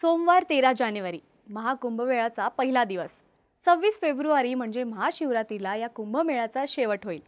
सोमवार तेरा जानेवारी महाकुंभमेळ्याचा पहिला दिवस. सव्वीस फेब्रुवारी म्हणजे महाशिवरात्रीला या कुंभमेळ्याचा शेवट होईल.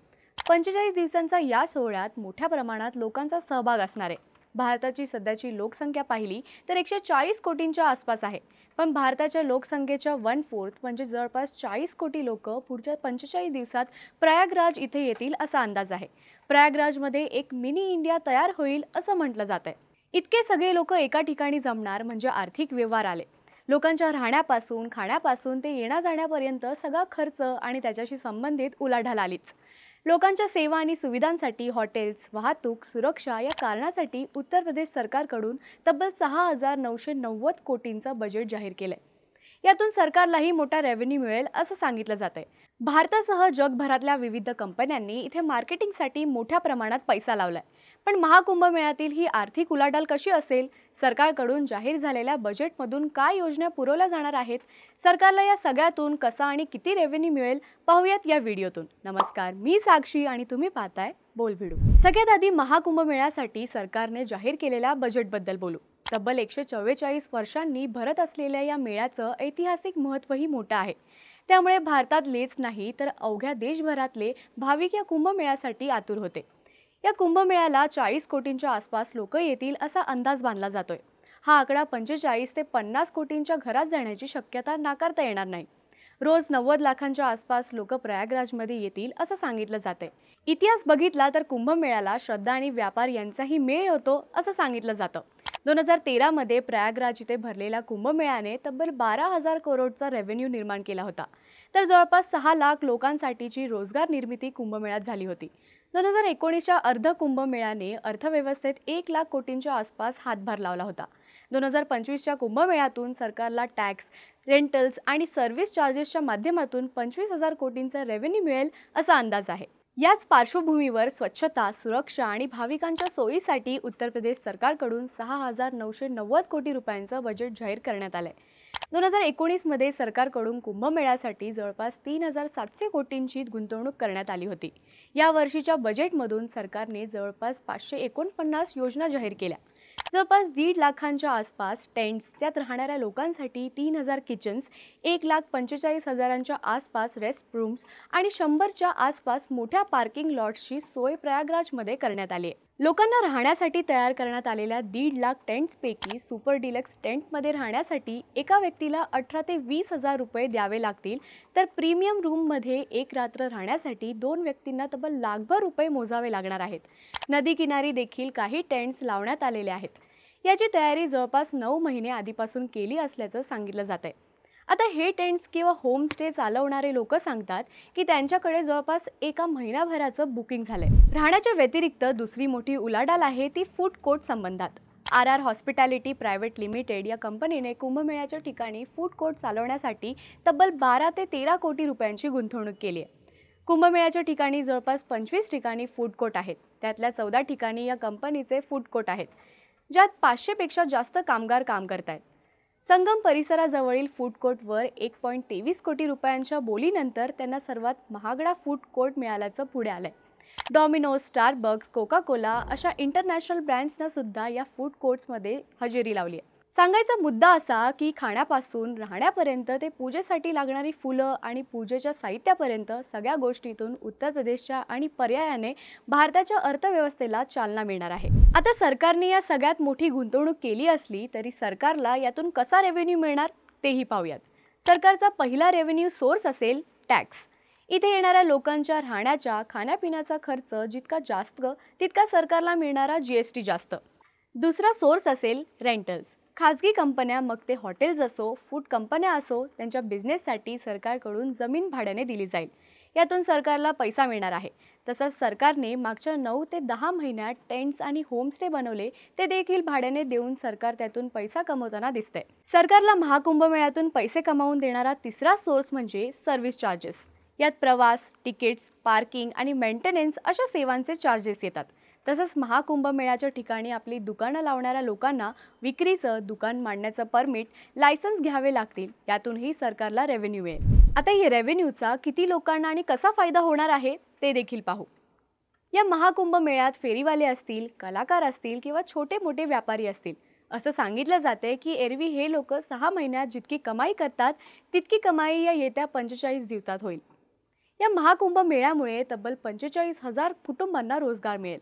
पंचेचाळीस दिवसांचा या सोहळ्यात मोठ्या प्रमाणात लोकांचा सहभाग असणार आहे. भारताची सध्याची लोकसंख्या पाहिली तर एकशे चाळीस कोटींच्या आसपास आहे. पण भारताच्या लोकसंख्येच्या वन फोर्थ म्हणजे जवळपास चाळीस कोटी लोक पुढच्या पंचेचाळीस दिवसात प्रयागराज इथे येतील असा अंदाज आहे. प्रयागराजमध्ये एक मिनी इंडिया तयार होईल असं म्हटलं जात आहे इतके सगळे लोक एका ठिकाणी जमणार म्हणजे आर्थिक व्यवहार आले. लोकांच्या राहण्यापासून खाण्यापासून ते येण्या जाण्यापर्यंत सगळा खर्च आणि त्याच्याशी संबंधित उलाढाल आलीच. लोकांच्या सेवा आणि सुविधांसाठी हॉटेल्स वाहतूक सुरक्षा या कारणासाठी उत्तर प्रदेश सरकारकडून तब्बल सहा हजार नऊशे नव्वद कोटींचं बजेट जाहीर केलं आहे यातून सरकारलाही मोठा रेव्हेन्यू मिळेल असं सांगितलं जात आहे भारतासह जगभरातल्या विविध कंपन्यांनी इथे मार्केटिंगसाठी मोठ्या प्रमाणात पैसा लावलाय. पण महाकुंभमेळ्यातील ही आर्थिक उलाढाल कशी असेल? सरकारकडून जाहीर झालेल्या बजेटमधून काय योजना पुरवल्या जाणार आहेत? सरकारला या सगळ्यातून कसा आणि किती रेव्हेन्यू मिळेल? पाहूयात या व्हिडिओतून. नमस्कार मी साक्षी आणि तुम्ही पाहताय बोल भिडू सगळ्यात आधी महाकुंभमेळ्यासाठी सरकारने जाहीर केलेल्या बजेटबद्दल बोलू. तब्बल एकशे चव्वेचाळीस वर्षांनी भरत असलेल्या या मेळ्याचं ऐतिहासिक महत्त्वही मोठं आहे. त्यामुळे भारतातलेच नाही तर अवघ्या देशभरातले भाविक या कुंभमेळ्यासाठी आतुर होते. या कुंभमेळ्याला चाळीस कोटींच्या आसपास लोक येतील असा अंदाज बांधला जातोय. हा आकडा पंचेचाळीस ते पन्नास कोटींच्या घरात जाण्याची शक्यता नाकारता येणार नाही. रोज नव्वद लाखांच्या आसपास लोक प्रयागराजमध्ये येतील असं सांगितलं जाते इतिहास बघितला तर कुंभमेळ्याला श्रद्धा आणि व्यापार यांचाही मेळ होतो असं सांगितलं जातं. दोन हजार तेरामध्ये प्रयागराज इथे भरलेल्या कुंभमेळ्याने तब्बल बारा हजार करोडचा रेव्हेन्यू निर्माण केला होता. तर जवळपास सहा लाख लोकांसाठीची रोजगार निर्मिती कुंभमेळ्यात झाली होती. दोन हजार एकोणीसच्या अर्ध कुंभमेळ्याने अर्थव्यवस्थेत एक लाख कोटींच्या आसपास हातभार लावला होता. दोन हजार पंचवीसच्या कुंभमेळ्यातून सरकारला टॅक्स रेंटल्स आणि सर्व्हिस चार्जेसच्या माध्यमातून पंचवीस हजार कोटींचा रेव्हेन्यू मिळेल असा अंदाज आहे. याच पार्श्वभूमीवर स्वच्छता सुरक्षा आणि भाविकांच्या सोयीसाठी उत्तर प्रदेश सरकारकडून सहा हजार नऊशे नव्वद कोटी रुपयांचं बजेट जाहीर करण्यात आलं आहे दोन हजार एकोणीसमध्ये सरकारकडून कुंभमेळ्यासाठी जवळपास तीन हजार सातशे कोटींची गुंतवणूक करण्यात आली होती. या वर्षीच्या बजेटमधून सरकारने जवळपास पाचशे एकोणपन्नास योजना जाहीर केल्या. जवळपास दीड लाखांच्या आसपास टेंट्स त्यात राहणाऱ्या लोकांसाठी तीन हजार किचन्स एक लाख पंचेचाळीस हजारांच्या आसपास रेस्ट रूम्स आणि शंभरच्या आसपास मोठ्या पार्किंग लॉट्सची सोय प्रयागराजमध्ये करण्यात आली आहे. लोकांना राहण्यासाठी तयार करण्यात आलेल्या दीड लाख टेंट्सपैकी सुपर डिलक्स टेंटमध्ये राहण्यासाठी एका व्यक्तीला अठरा ते वीस हजार रुपये द्यावे लागतील. तर प्रीमियम रूममध्ये एक रात्र राहण्यासाठी दोन व्यक्तींना तब्बल लाखभर रुपये मोजावे लागणार आहेत. नदी किनारी देखील काही टेंट्स लावण्यात आलेले आहेत. याची तयारी जवळपास नऊ महिने आधीपासून केली असल्याचं सांगितलं जात आहे आता हे टेंट्स किंवा होमस्टे चालवणारे लोक सांगतात की त्यांच्याकडे जवळपास एका महिनाभराचं बुकिंग झालंय. राहण्याच्या व्यतिरिक्त दुसरी मोठी उलाढाल आहे ती फूड कोर्ट संबंधात. R R hospitality private limited या कंपनीने कुंभमेळ्याच्या ठिकाणी फूड कोर्ट चालवण्यासाठी तब्बल बारा ते तेरा कोटी रुपयांची गुंतवणूक केली आहे कुंभमेळ्याच्या ठिकाणी जवळपास पंचवीस ठिकाणी फूड कोर्ट आहेत. त्यातल्या चौदा ठिकाणी या कंपनीचे फूड कोर्ट आहेत ज्यात पाचशेपेक्षा जास्त कामगार काम करत आहेत संगम परिसराजवळील फूड कोर्टवर एक पॉईंट तेवीस कोटी रुपयांच्या बोलीनंतर त्यांना सर्वात महागडा फूड कोर्ट मिळाल्याचं पुढे आलंय. डॉमिनोज स्टारबक्स कोका कोला अशा इंटरनॅशनल ब्रँड्सना सुद्धा या फूड कोर्ट्समध्ये हजेरी लावली आहे सांगायचा मुद्दा असा की खाण्यापासून राहण्यापर्यंत ते पूजेसाठी लागणारी फुलं आणि पूजेच्या साहित्यापर्यंत सगळ्या गोष्टीतून उत्तर प्रदेशच्या आणि पर्यायाने भारताच्या अर्थव्यवस्थेला चालना मिळणार आहे. आता सरकारने या सगळ्यात मोठी गुंतवणूक केली असली तरी सरकारला यातून कसा रेव्हेन्यू मिळणार तेही पाहूयात. सरकारचा पहिला रेव्हेन्यू सोर्स असेल टॅक्स इथे येणाऱ्या लोकांच्या राहण्याच्या खाण्यापिण्याचा खर्च जितका जास्त तितका सरकारला मिळणारा जी एस टी जास्त. दुसरा सोर्स असेल रेंटल्स खाजगी कंपन्या मग ते हॉटेल्स असो फूड कंपन्या असो त्यांच्या बिझनेससाठी सरकारकडून जमीन भाड्याने दिली जाईल. यातून सरकारला पैसा मिळणार आहे. तसंच सरकारने मागच्या नऊ ते दहा महिन्यात टेंट्स आणि होमस्टे बनवले ते देखील भाड्याने देऊन सरकार त्यातून पैसा कमवताना दिसतंय. सरकारला महाकुंभमेळ्यातून पैसे कमावून देणारा तिसरा सोर्स म्हणजे सर्व्हिस चार्जेस यात प्रवास तिकीट्स पार्किंग आणि मेंटेनन्स अशा सेवांचे चार्जेस येतात. तसंच महाकुंभमेळ्याच्या ठिकाणी आपली दुकानं लावणाऱ्या लोकांना विक्रीचं दुकान मांडण्याचं परमिट लायसन्स घ्यावे लागतील. यातूनही सरकारला रेव्हेन्यू येईल आता या रेव्हेन्यूचा किती लोकांना आणि कसा फायदा होणार आहे ते देखील पाहू. या महाकुंभ मेळ्यात फेरीवाले असतील कलाकार असतील किंवा छोटे मोठे व्यापारी असतील असं सांगितलं जाते की एरवी हे लोक सहा महिन्यात जितकी कमाई करतात तितकी कमाई या येत्या पंचेचाळीस दिवसात होईल. या महाकुंभ मेळ्यामुळे तब्बल पंचेचाळीस हजार कुटुंबांना रोजगार मिळेल.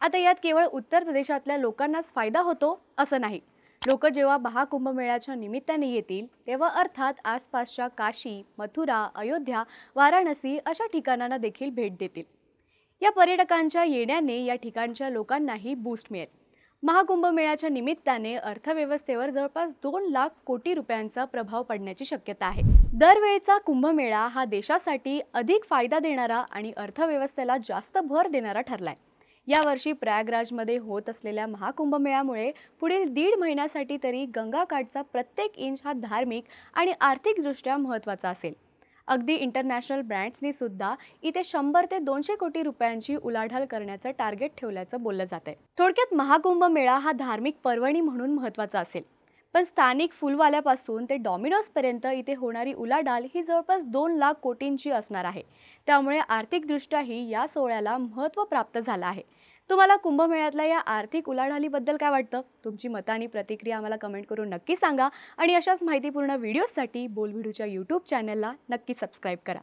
आता यात केवळ उत्तर प्रदेशातल्या लोकांनाच फायदा होतो असं नाही. लोक जेव्हा महाकुंभमेळ्याच्या निमित्ताने येतील तेव्हा अर्थात आसपासच्या काशी मथुरा अयोध्या वाराणसी अशा ठिकाणांना देखील भेट देतील. या पर्यटकांच्या येण्याने या ठिकाणच्या लोकांनाही बूस्ट मिळेल. महाकुंभमेळ्याच्या निमित्ताने अर्थव्यवस्थेवर जवळपास दोन लाख कोटी रुपयांचा प्रभाव पडण्याची शक्यता आहे. दरवेळचा कुंभमेळा हा देशासाठी अधिक फायदा देणारा आणि अर्थव्यवस्थेला जास्त भर देणारा ठरलाय. यावर्षी प्रयागराजमध्ये होत असलेल्या महाकुंभमेळ्यामुळे पुढील दीड महिन्यासाठी तरी गंगाकाठचा प्रत्येक इंच हा धार्मिक आणि आर्थिकदृष्ट्या महत्त्वाचा असेल. अगदी इंटरनॅशनल ब्रँड्सनी सुद्धा इथे शंभर ते दोनशे कोटी रुपयांची उलाढाल करण्याचं टार्गेट ठेवल्याचं बोललं जात आहे थोडक्यात महाकुंभ मेळा हा धार्मिक पर्वणी म्हणून महत्त्वाचा असेल. पण स्थानिक फुलवाल्यापासून ते डॉमिनोजपर्यंत इथे होणारी उलाढाल ही जवळपास दोन लाख कोटींची असणार आहे. त्यामुळे आर्थिकदृष्ट्याही या सोहळ्याला महत्त्व प्राप्त झालं आहे. तुम्हाला कुंभमेळ्यातल्या या आर्थिक उलाढालीबद्दल काय वाटतं? तुमची मतं आणि प्रतिक्रिया आम्हाला कमेंट करून नक्की सांगा. आणि अशाच माहितीपूर्ण व्हिडिओजसाठी बोलभिडूच्या यूट्यूब चॅनलला नक्की सबस्क्राईब करा.